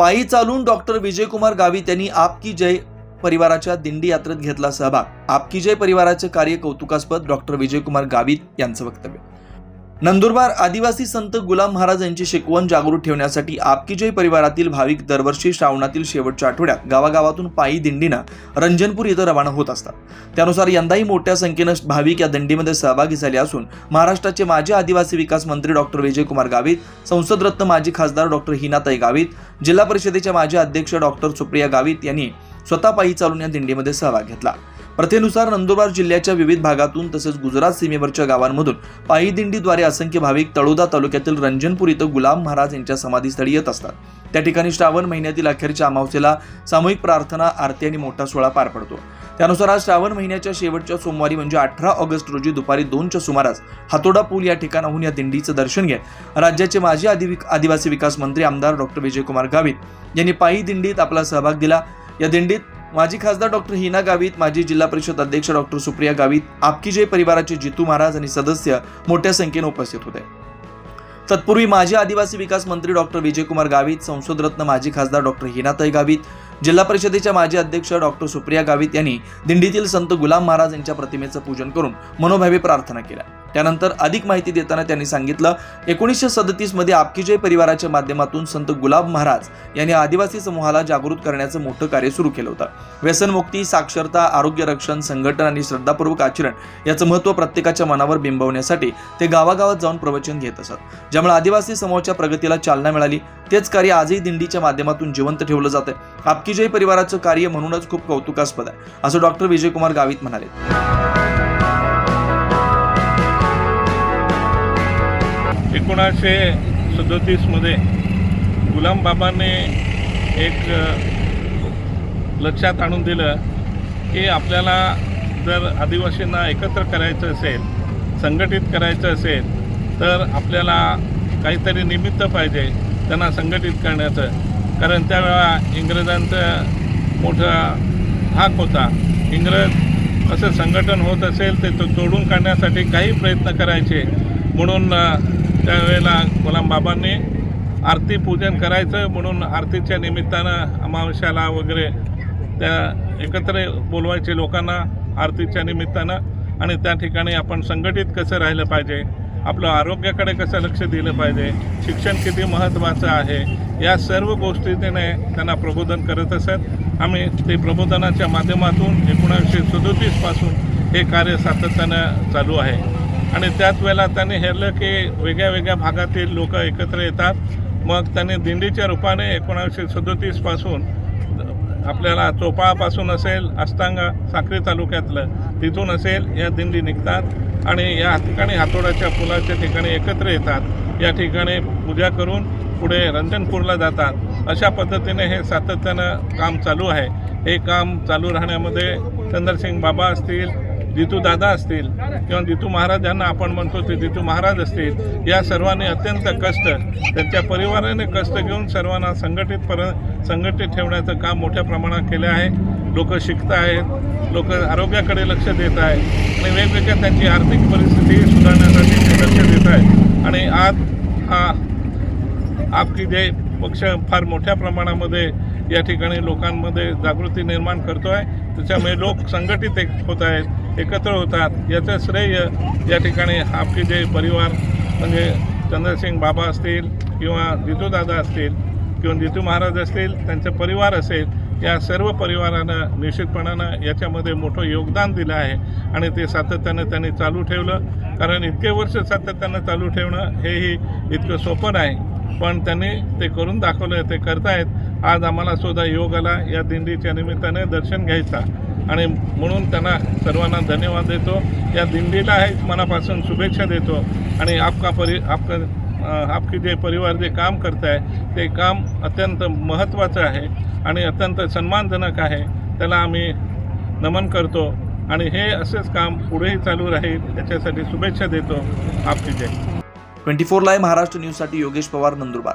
पायी चालून डॉक्टर विजयकुमार गावित यांनी आपकी जय परिवाराच्या दिंडी यात्रेत घेतला सहभाग. आपकी जय परिवाराचे कार्य कौतुकास्पद डॉक्टर विजयकुमार गावित यांचं वक्तव्य. नंदुरबार आदिवासी संत गुलाम महाराज यांची शिकवण जागृत ठेवण्यासाठी आपकी जय परिवारातील भाविक दरवर्षी श्रावणातील शेवटच्या आठवड्यात गावागावातून पायी दिंडीनं रंजनपूर इथं रवाना होत असतात. त्यानुसार यंदाही मोठ्या संख्येनं भाविक या दिंडीमध्ये सहभागी झाले असून महाराष्ट्राचे माजी आदिवासी विकास मंत्री डॉक्टर विजयकुमार गावित संसदरत्न माजी खासदार डॉक्टर हिनाताई गावित जिल्हा परिषदेच्या माजी अध्यक्ष डॉक्टर सुप्रिया गावित यांनी स्वतः पायी चालून या दिंडीमध्ये सहभाग घेतला. प्रथेनुसार नंदुरबार जिल्ह्याच्या विविध भागातून तसेच गुजरात सीमेवरच्या गावांमधून पायी दिंडीद्वारे असंख्य भाविक तळोदा तालुक्यातील रंजनपूर इथं गुलाम महाराज यांच्या समाधीस्थळी येत असतात. त्या ठिकाणी श्रावण महिन्यातील अखेरच्या अमावस्येला सामूहिक प्रार्थना आरती आणि मोठा सोहळा पार पडतो. त्यानुसार आज श्रावण महिन्याच्या शेवटच्या सोमवारी म्हणजे अठरा ऑगस्ट रोजी दुपारी दोनच्या सुमारास हातोडा पूल या ठिकाणाहून या दिंडीचं दर्शन घेत राज्याचे माजी आदिवि आदिवासी विकास मंत्री आमदार डॉक्टर विजयकुमार गावित यांनी पायी दिंडीत आपला सहभाग दिला. या दिंडीत माजी खासदार डॉक्टर हिना गावित माजी जिल्हा परिषद अध्यक्ष डॉक्टर सुप्रिया गावित आपकी जय परिवाराचे जितू महाराज आणि सदस्य मोठ्या संख्येने उपस्थित होते. तत्पूर्वी माजी आदिवासी विकास मंत्री डॉक्टर विजयकुमार गावित संसदरत्न माजी खासदार डॉक्टर हिनाताई गावित जिल्हा परिषदेच्या माजी अध्यक्ष डॉक्टर सुप्रिया गावित यांनी दिंडीतील संत गुलाम महाराज यांच्या प्रतिमेचं पूजन करून मनोभावे प्रार्थना केल्या. त्यानंतर अधिक माहिती देताना त्यांनी सांगितलं एकोणीसशे सदतीसमध्ये आपकी परिवाराच्या माध्यमातून संत गुलाब महाराज यांनी आदिवासी समूहाला जागृत करण्याचं मोठं कार्य सुरू केलं होतं. व्यसनमुक्ती साक्षरता आरोग्य रक्षण संघटन आणि श्रद्धापूर्वक आचरण याचं महत्त्व प्रत्येकाच्या मनावर बिंबवण्यासाठी ते गावागावात जाऊन प्रवचन घेत असत. ज्यामुळे आदिवासी समूहाच्या प्रगतीला चालना मिळाली. तेच कार्य आजही दिंडीच्या माध्यमातून जिवंत ठेवलं जातं आपकीजय परिवाराचं कार्य म्हणूनच खूप कौतुकास्पद आहे असं डॉक्टर विजयकुमार गावित म्हणाले. एकोणासशे सदतीसमध्ये गुलामबाबांनी एक लक्षात आणून दिलं की आपल्याला जर आदिवासींना एकत्र करायचं असेल संघटित करायचं असेल तर आपल्याला काहीतरी निमित्त पाहिजे त्यांना संघटित करण्याचं. कारण त्यावेळा इंग्रजांचं मोठा हाक होता. इंग्रज असं संघटन होत असेल ते तो तोडून काढण्यासाठी काही प्रयत्न करायचे. म्हणून त्यावेळेला गुलामबाबांनी आरती पूजन करायचं म्हणून आरतीच्या निमित्तानं अमावश्याला वगैरे त्या एकत्र बोलवायचे लोकांना आरतीच्या निमित्तानं. आणि त्या ठिकाणी आपण संघटित कसं राहिलं पाहिजे आपलं आरोग्याकडे कसं लक्ष दिलं पाहिजे शिक्षण किती महत्त्वाचं आहे या सर्व गोष्टीने त्यांना प्रबोधन करत असत. आम्ही ते प्रबोधनाच्या माध्यमातून एकोणावीसशे सदोतीसपासून हे कार्य सातत्यानं चालू आहे. आणि त्याच वेळेला त्यांनी हेरलं की वेगळ्या वेगळ्या भागातील लोक एकत्र येतात. मग त्यांनी दिंडीच्या रूपाने एकोणावीसशे सदोतीसपासून आपल्याला चोपाळापासून असेल अष्टांगा साक्री तालुक्यातलं तिथून असेल या दिंडी निघतात. आणि या ठिकाणी हातोडाच्या पुलाच्या ठिकाणी एकत्र येतात. या ठिकाणी पूजा करून पुढे रंजनपूरला जातात. अशा पद्धतीने हे सातत्यानं काम चालू आहे. हे काम चालू राहण्यामध्ये चंद्रसिंग बाबा असतील जितू दादा असतील किंवा जितू महाराज यांना आपण म्हणतो ते जितू महाराज असतील या सर्वांनी अत्यंत कष्ट त्यांच्या परिवाराने कष्ट घेऊन सर्वांना संघटित पर संघटित ठेवण्याचं काम मोठ्या प्रमाणात केलं आहे. लोक शिकत आहेत लोक आरोग्याकडे लक्ष देत आहेत आणि वेगवेगळ्या त्यांची आर्थिक परिस्थिती सुधारण्यासाठी ते लक्ष देत आहेत. आणि आज हा आपकी जय पक्ष फार मोठ्या प्रमाणामध्ये या ठिकाणी लोकांमध्ये जागृती निर्माण करतो आहे त्याच्यामुळे लोक संघटित एक होत आहेत. एकत्र होतात. याचं श्रेय या ठिकाणी आपले जे परिवार म्हणजे चंद्रसिंग बाबा असतील किंवा जितूदादा असतील किंवा जितू महाराज असतील त्यांचा परिवार असेल या सर्व परिवारानं निश्चितपणानं याच्यामध्ये मोठं योगदान दिलं आहे. आणि ते सातत्यानं त्यांनी चालू ठेवलं. कारण इतके वर्ष सातत्यानं चालू ठेवणं हेही इतकं सोपं नाही. पण त्यांनी ते करून दाखवलं ते करतायत. आज आम्हाला सुद्धा योग आला. या दिंडीच्या निमित्ताने दर्शन घ्यायचा. आणि म्हणून त्यांना सर्वांना धन्यवाद देतो. या दिंडीला आहे मनापासून शुभेच्छा देतो. आणि आपका परि आपका आपकी जे परिवार जे काम करत आहे ते काम अत्यंत महत्त्वाचं आहे आणि अत्यंत सन्मानजनक आहे. त्याला आम्ही नमन करतो आणि हे असंच काम पुढेही चालू राहील याच्यासाठी शुभेच्छा देतो. आपकी जय. ट्वेंटी फोर लाईव्ह महाराष्ट्र न्यूजसाठी योगेश पवार नंदुरबार.